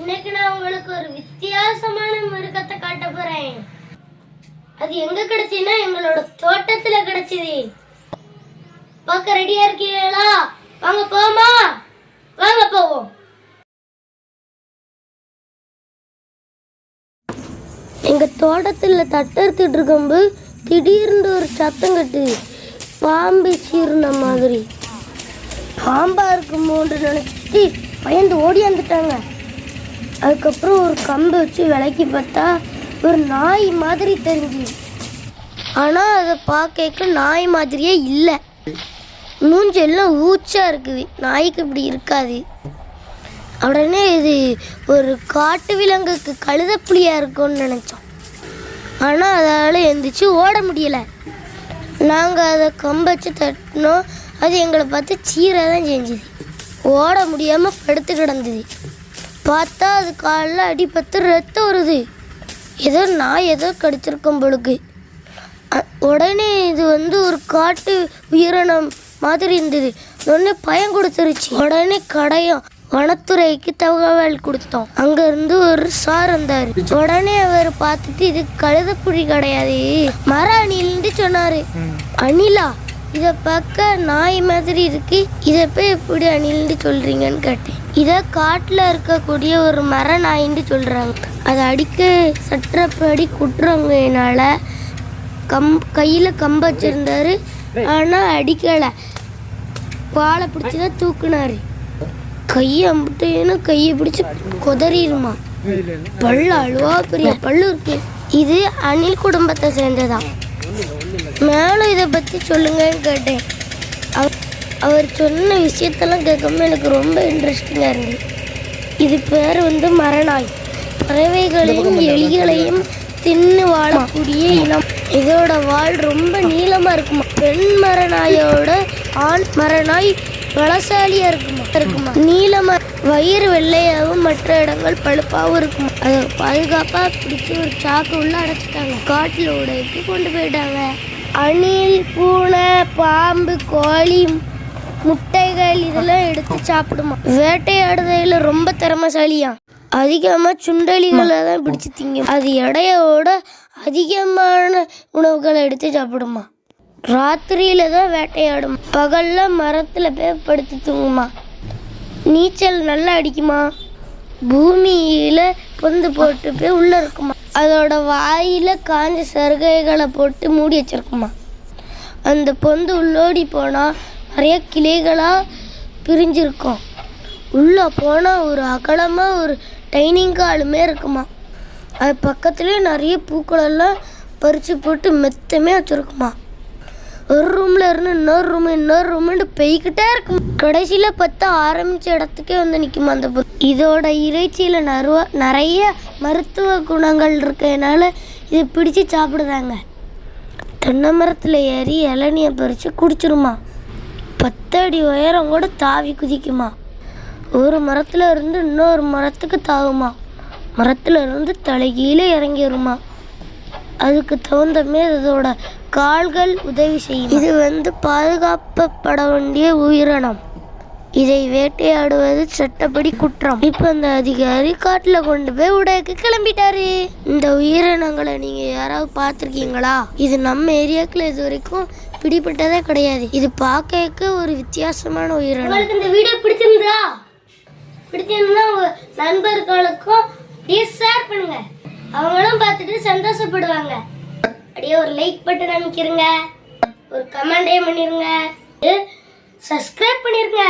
இன்னைக்கு நான் உங்களுக்கு ஒரு வித்தியாசமான மிருகத்தை காட்ட போறேன். அது எங்க கிடைச்சுன்னா எங்களோட தோட்டத்துல கிடைச்சது. பார்க்க ரெடியா இருக்கீங்களா? வாங்க போமா வாங்க போவோம். எங்க தோட்டத்துல தட்டறுத்துட்டு இருக்கும்போது திடீர்னு ஒரு சத்தம் கட்டு பாம்பு சீர்ன மாதிரி. பாம்பா இருக்குமோன்னு நினைச்சிட்டு பயந்து ஓடியாந்துட்டாங்க அதுக்கப்புறம் ஒரு கம்பை வச்சு விலைக்கு பார்த்தா ஒரு நாய் மாதிரி தெரிஞ்சு ஆனால் அதை பார்க்க நாய் மாதிரியே இல்லை. மூஞ்செல்லாம் ஊச்சா இருக்குது. நாய்க்கு இப்படி இருக்காது. உடனே இது ஒரு காட்டு விலங்குக்கு கழுத புலியாக இருக்கும்னு நினச்சோம். ஆனால் அதால் எந்திரிச்சு ஓட முடியலை. நாங்கள் அதை கம்பச்சு தட்டினோம். அது எங்களை பார்த்து சீரை தான் செஞ்சுது. ஓட முடியாமல் படுத்து கிடந்தது. பார்த்தா அது காலில் அடிபட்டு ரத்தம் வருது. ஏதோ நாய் ஏதோ கடிச்சிருக்கும் பொழுது உடனே இது வந்து ஒரு காட்டு உயிரினம் மாதிரி இருந்தது. உடனே பயம் கொடுத்துருச்சு. உடனே கடையும் வனத்துறைக்கு தகவல் கொடுத்தோம். அங்க இருந்து ஒரு சார் வந்தாரு. உடனே அவர் பார்த்துட்டு இது கழுதப்புலி கிடையாது. மர அணில்னு சொன்னாரு. அணிலா? இதை பார்க்க நாய் மாதிரி இருக்கு. இதை போய் எப்படி அணில்னு சொல்றீங்கன்னு கேட்டேன். இதை காட்டில் இருக்கக்கூடிய ஒரு மர நாயின்னு சொல்றாங்க. அதை அடிக்க சட்டப்படி என்னால். கம் கையில் கம்பு வச்சிருந்தாரு. ஆனால் அடிக்கலை. பாலை பிடிச்சி தான் தூக்குனாரு. கையை அம்பிட்டேன்னு கையை பிடிச்சி குதறிடுமா. பல்லு அழுவா பெரிய பல்லு இருக்கு. இது அணில் குடும்பத்தை சேர்ந்ததான் மேலும் இதை பற்றி சொல்லுங்கன்னு கேட்டேன். அவர் அவர் சொன்ன விஷயத்தெல்லாம் கேட்காம எனக்கு ரொம்ப இன்ட்ரெஸ்டிங்காக இருந்தது. இது பேர் வந்து மரநாய் பறவைகளையும் எலிகளையும் தின்னு வாழக்கூடிய இனம். இதோட வால் ரொம்ப நீளமா இருக்குமா? பெண் மரநாயோட ஆண் மரநாய் பலசாலியா இருக்குமா? இருக்குமா? நீளமா வயிறு வெள்ளையாகவும் மற்ற இடங்கள் பழுப்பாகவும் இருக்குமா? அதை பாதுகாப்பா பிடிச்சி ஒரு சாக்கு உள்ள அடைச்சிட்டாங்க. காட்டுல உடைக்கு கொண்டு போயிட்டாங்க. அணில் பூனை பாம்பு கோழி முட்டைகள் இதெல்லாம் எடுத்து சாப்பிடுமா? வேட்டையாடுறதுல ரொம்ப திறமைசாலியா? அதிகமா சுண்டலிகளை தான் பிடிச்சு திங்கும். அது எடையோட அதிகமான உணவுகளை எடுத்து சாப்பிடுமா? ராத்திரியில தான் வேட்டையாடும். பகல்ல மரத்துல போய் படுத்து தூங்குமா? நீச்சல் நல்லா அடிக்குமா? பூமியில பொந்து போட்டு போய் உள்ள இருக்குமா? அதோட வாயில் காஞ்ச சருகைகளை போட்டு மூடி வச்சிருக்குமா. அந்த பொந்து உள்ளோடி போனால் நிறைய கிளைகளாக பிரிஞ்சிருக்கும். உள்ளே போனால் ஒரு அகலமாக ஒரு டைனிங் ஹாலுமே இருக்குமா. அது பக்கத்துலேயே நிறைய பூக்களெல்லாம் பறித்து போட்டு மெத்தமே வச்சுருக்குமா. ஒரு ரூமில் இருந்து இன்னொரு ரூம் இன்னொரு ரூம்னு பெய்கிட்டே இருக்கும். கடைசியில் பார்த்தா ஆரம்பித்த இடத்துக்கே வந்து நிற்கும் அந்த பொ இதோட இறைச்சியில் நறுவ நிறைய மருத்துவ குணங்கள் இருக்கிறதுனால இதை பிடிச்சு சாப்பிடுறாங்க. தென்னை மரத்தில் ஏறி இளநியை பறித்து குடிச்சிருமா. பத்தடி உயரம் கூட தாவி குதிக்குமா. ஒரு மரத்தில் இருந்து இன்னொரு மரத்துக்கு தாவுமா. மரத்தில் இருந்து தலைகீழே இறங்கிடுமா அதுக்கு தகுந்த மாரி அதோட கால்கள் உதவி செய்யும். இது வந்து பாதுகாக்கப்பட வேண்டிய உயிரினம். இதை வேட்டையாடுவது சட்டப்படி குற்றம். இப்போ அந்த அதிகாரி காட்டில் கொண்டு போய் உடையக்கு கிளம்பிட்டாரு. இந்த உயிரினங்களை நீங்கள் யாராவது பார்த்துருக்கீங்களா? இது நம்ம ஏரியாக்கில் இது வரைக்கும் பிடிபட்டதே கிடையாது. இது பார்க்க ஒரு வித்தியாசமான உயிரினம். உங்களுக்கு இந்த வீடியோ பிடிச்சிருந்தா பிடிச்சிருந்தா உங்கள் நண்பர்களுக்கும் ஷேர் பண்ணுங்கள் அவங்களும் பார்த்துட்டு சந்தோஷப்படுவாங்க. அப்படியே ஒரு லைக் பட்டன் அமைக்கிறங்க ஒரு கமெண்டே பண்ணிருங்க. சப்ஸ்கிரைப் பண்ணிருங்க.